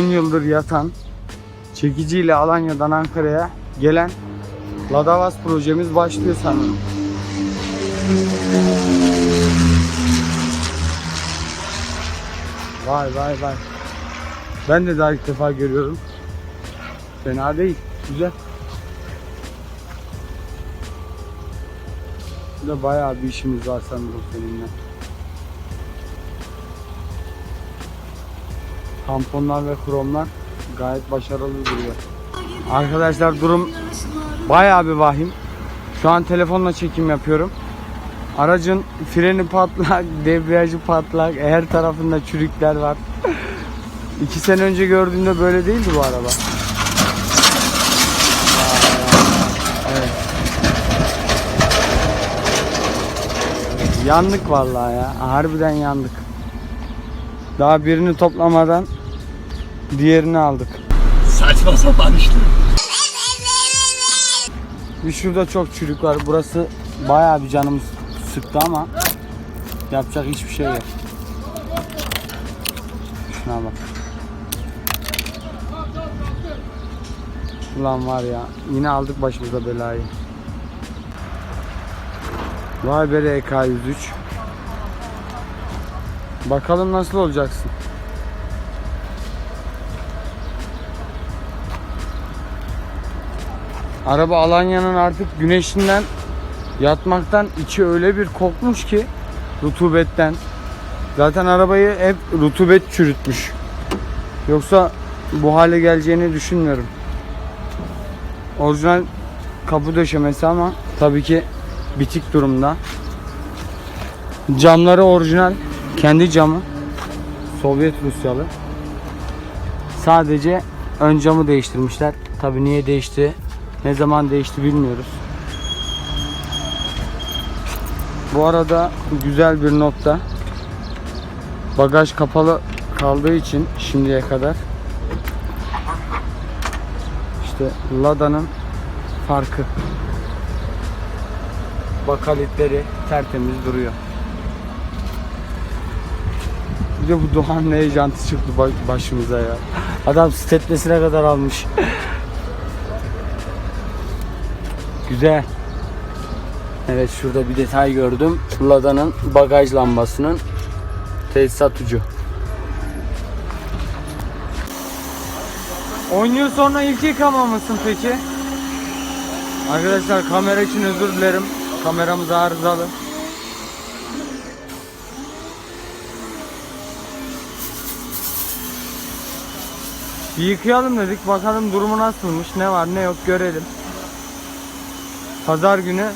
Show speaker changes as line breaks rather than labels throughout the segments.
yıldır yatan çekiciyle Alanya'dan Ankara'ya gelen Ladavas projemiz başlıyor sanırım. Vay vay vay. Ben de daha ilk defa görüyorum. Fena değil. Güzel. Burada bayağı bir işimiz var sanırım seninle. Tamponlar ve kromlar gayet başarılı duruyor. Arkadaşlar durum bayağı bir vahim. Şu an telefonla çekim yapıyorum. Aracın freni patlak, debriyajı patlak, her tarafında çürükler var. İki sene önce gördüğümde böyle değildi bu araba. Evet. Yandık vallahi ya. Harbiden yandık. Daha birini toplamadan diğerini aldık.
Saçma sapan işte.
Bir şurada çok çürük var. Burası bayağı bir canımı sıktı ama yapacak hiçbir şey yok. Şuna bak. Ulan var ya yine aldık başımıza belayı. Vay be RK103. Bakalım nasıl olacaksın. Araba Alanya'nın artık güneşinden yatmaktan içi öyle bir kokmuş ki rutubetten. Zaten arabayı hep rutubet çürütmüş. Yoksa bu hale geleceğini düşünmüyorum. Orijinal kapı döşemesi ama tabii ki bitik durumda. Camları orijinal. Kendi camı. Sovyet Rusyalı. Sadece ön camı değiştirmişler. Tabii niye değişti? Ne zaman değişti bilmiyoruz. Bu arada güzel bir nokta. Bagaj kapalı kaldığı için şimdiye kadar işte Lada'nın farkı. Bakalitleri tertemiz duruyor. Bir de bu Doğan ne jantı çıktı ba- başımıza ya. Adam steplesine kadar almış. Güzel. Evet şurada bir detay gördüm. Lada'nın bagaj lambasının tesisat ucu. 10 yıl sonra ilk yıkama mısın peki? Arkadaşlar kamera için özür dilerim. Kameramız arızalı. Bir yıkayalım dedik. Bakalım durumu nasılmış. Ne var ne yok görelim. Pazar günü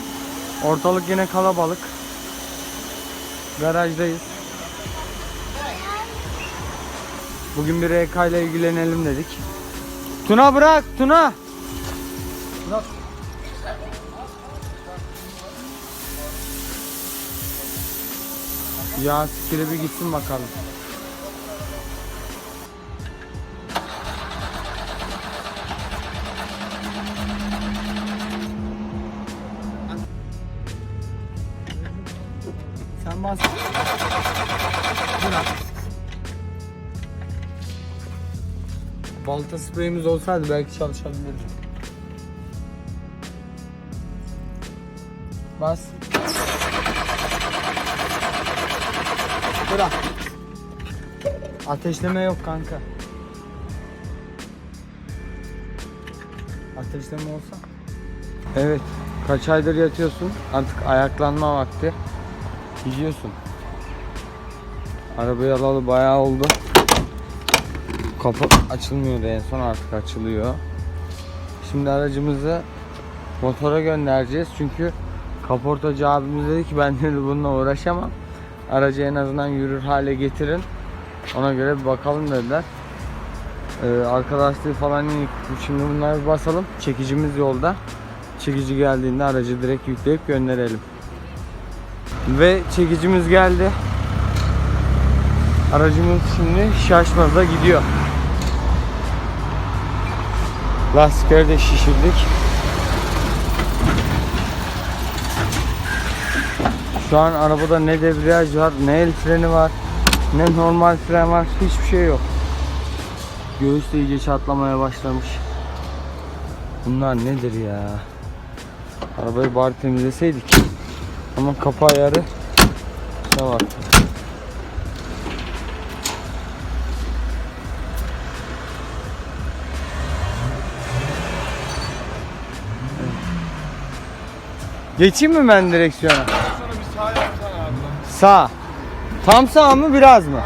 ortalık yine kalabalık. Garajdayız. Bugün bir EK ile ilgilenelim dedik. Tuna bırak Tuna. Bırak. Ya sikire bir gitsin bakalım. Sen bas. Bırak. Balta spreyimiz olsaydı belki çalışabilirdi. Bas. Bırak. Ateşleme yok kanka. Ateşleme olsa. Evet. Kaç aydır yatıyorsun? Artık ayaklanma vakti. Yiyorsun. Arabayı alalı bayağı oldu. Kapı açılmıyordu en son artık açılıyor. Şimdi aracımızı motora göndereceğiz çünkü kaportacı abimiz dedi ki ben dedi bununla uğraşamam. Aracı en azından yürür hale getirin. Ona göre bir bakalım dediler. Ee, arka lastiği falan. Şimdi bunları basalım. Çekicimiz yolda. Çekici geldiğinde aracı direkt yükleyip gönderelim. Ve çekicimiz geldi. Aracımız şimdi Şaşmaz'a gidiyor. Lastikleri de şişirdik. Şu an arabada ne debriyaj var, ne el freni var, ne normal fren var, hiçbir şey yok. Göğüs de iyice çatlamaya başlamış. Bunlar nedir ya? Arabayı bari temizleseydik. Ama kapı ayarı ne var? Geçeyim mi ben direksiyona?
Sana. Sağ.
Tam sağ mı biraz mı?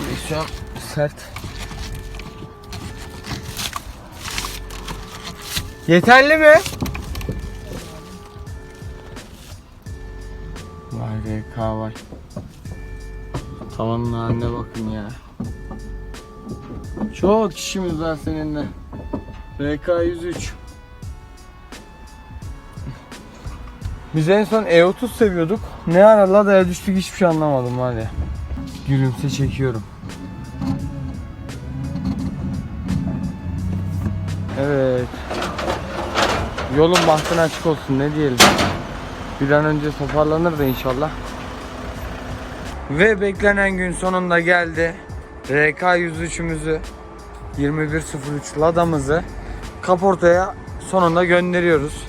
Direksiyon sert. Yeterli mi? RK var. Tavanın haline bakın ya. Çok işimiz var seninle. RK 103. Biz en son E30 seviyorduk. Ne ara Lada'ya düştük hiçbir şey anlamadım var ya. Gülümse çekiyorum. Evet. Yolun bahtına açık olsun ne diyelim. Bir an önce toparlanır da inşallah. Ve beklenen gün sonunda geldi. RK 103'ümüzü 2103 Lada'mızı kaportaya sonunda gönderiyoruz.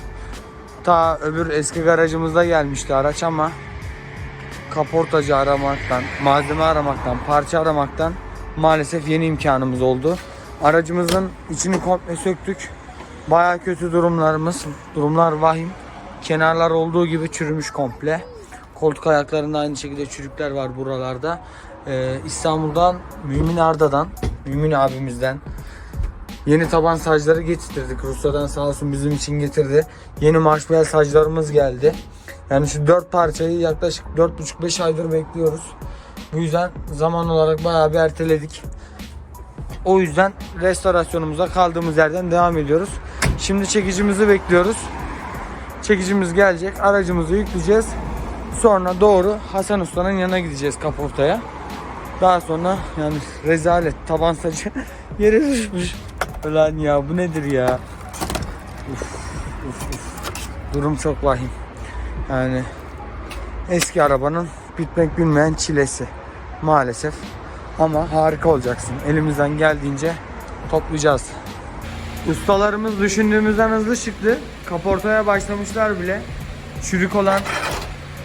Ta öbür eski garajımızda gelmişti araç ama kaportacı aramaktan, malzeme aramaktan, parça aramaktan maalesef yeni imkanımız oldu. Aracımızın içini komple söktük. Baya kötü durumlarımız, durumlar vahim. Kenarlar olduğu gibi çürümüş komple. Koltuk ayaklarında aynı şekilde çürükler var buralarda. Ee, İstanbul'dan Mümin Arda'dan, Mümin abimizden Yeni taban sacları getirdik. Rusya'dan sağ olsun bizim için getirdi. Yeni marşbel saclarımız geldi. Yani şu dört parçayı yaklaşık 4,5-5 aydır bekliyoruz. Bu yüzden zaman olarak bayağı bir erteledik. O yüzden restorasyonumuza kaldığımız yerden devam ediyoruz. Şimdi çekicimizi bekliyoruz. Çekicimiz gelecek. Aracımızı yükleyeceğiz. Sonra doğru Hasan Usta'nın yanına gideceğiz kaportaya. Daha sonra yani rezalet taban sacı yere düşmüş. Ulan ya bu nedir ya? Uf, uf, uf. Durum çok vahim. Yani eski arabanın bitmek bilmeyen çilesi maalesef. Ama harika olacaksın. Elimizden geldiğince toplayacağız. Ustalarımız düşündüğümüzden hızlı çıktı. Kaportaya başlamışlar bile. Çürük olan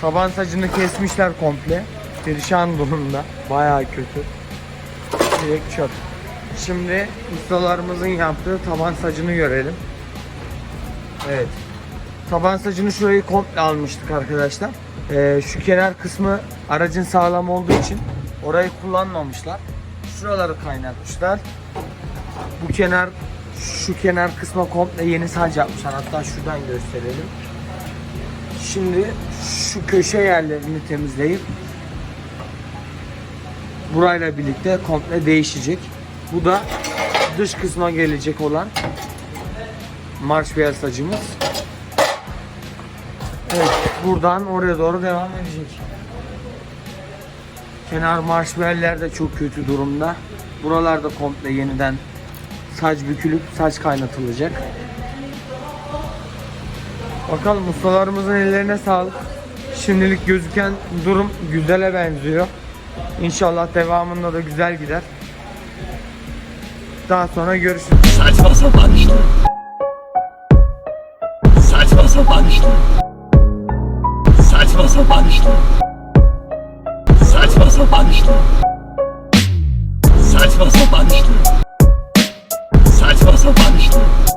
taban sacını kesmişler komple. Perişan durumda. Bayağı kötü. Direkt çöp. Şimdi ustalarımızın yaptığı taban sacını görelim. Evet. Taban sacını şurayı komple almıştık arkadaşlar. Ee, şu kenar kısmı aracın sağlam olduğu için orayı kullanmamışlar. Şuraları kaynatmışlar. Bu kenar şu kenar kısma komple yeni sac yapmışlar. Hatta şuradan gösterelim. Şimdi şu köşe yerlerini temizleyip burayla birlikte komple değişecek. Bu da dış kısma gelecek olan marş sacımız. Evet, buradan oraya doğru devam edecek. Kenar marşbeller de çok kötü durumda. Buralarda komple yeniden saç bükülüp saç kaynatılacak. Bakalım ustalarımızın ellerine sağlık. Şimdilik gözüken durum güzele benziyor. İnşallah devamında da güzel gider. Daha sonra görüşürüz.
Saçma sapan işler. Saçma sapan işler. Saçma sapan işler. Saçma sapan işler. Saçma sapan işler. Saçma sapan işler.